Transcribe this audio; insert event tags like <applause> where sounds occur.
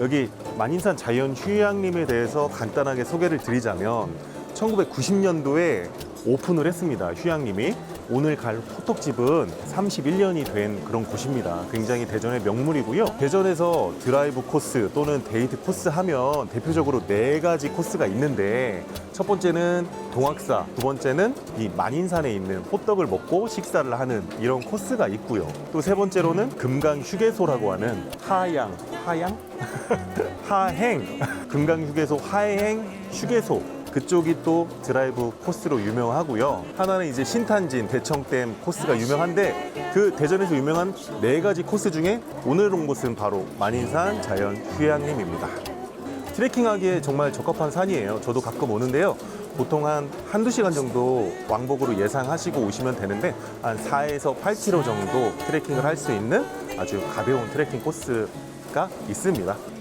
여기 만인산 자연 휴양림에 대해서 간단하게 소개를 드리자면 1990년도에 오픈을 했습니다. 휴양림이. 오늘 갈 호떡집은 31년이 된 그런 곳입니다. 굉장히 대전의 명물이고요. 대전에서 드라이브 코스 또는 데이트 코스 하면 대표적으로 네 가지 코스가 있는데 첫 번째는 동학사, 두 번째는 이 만인산에 있는 호떡을 먹고 식사를 하는 이런 코스가 있고요. 또 세 번째로는 금강 휴게소라고 하는 하양, 하양? <laughs> 하행, 금강 휴게소 하행 휴게소 그쪽이 또 드라이브 코스로 유명하고요. 하나는 이제 신탄진 대청댐 코스가 유명한데 그 대전에서 유명한 네 가지 코스 중에 오늘 온 곳은 바로 만인산 자연 휴양림입니다. 트레킹하기에 정말 적합한 산이에요. 저도 가끔 오는데요. 보통 한 한두 시간 정도 왕복으로 예상하시고 오시면 되는데 한 4에서 8km 정도 트레킹을 할 수 있는 아주 가벼운 트레킹 코스 가 있습니다.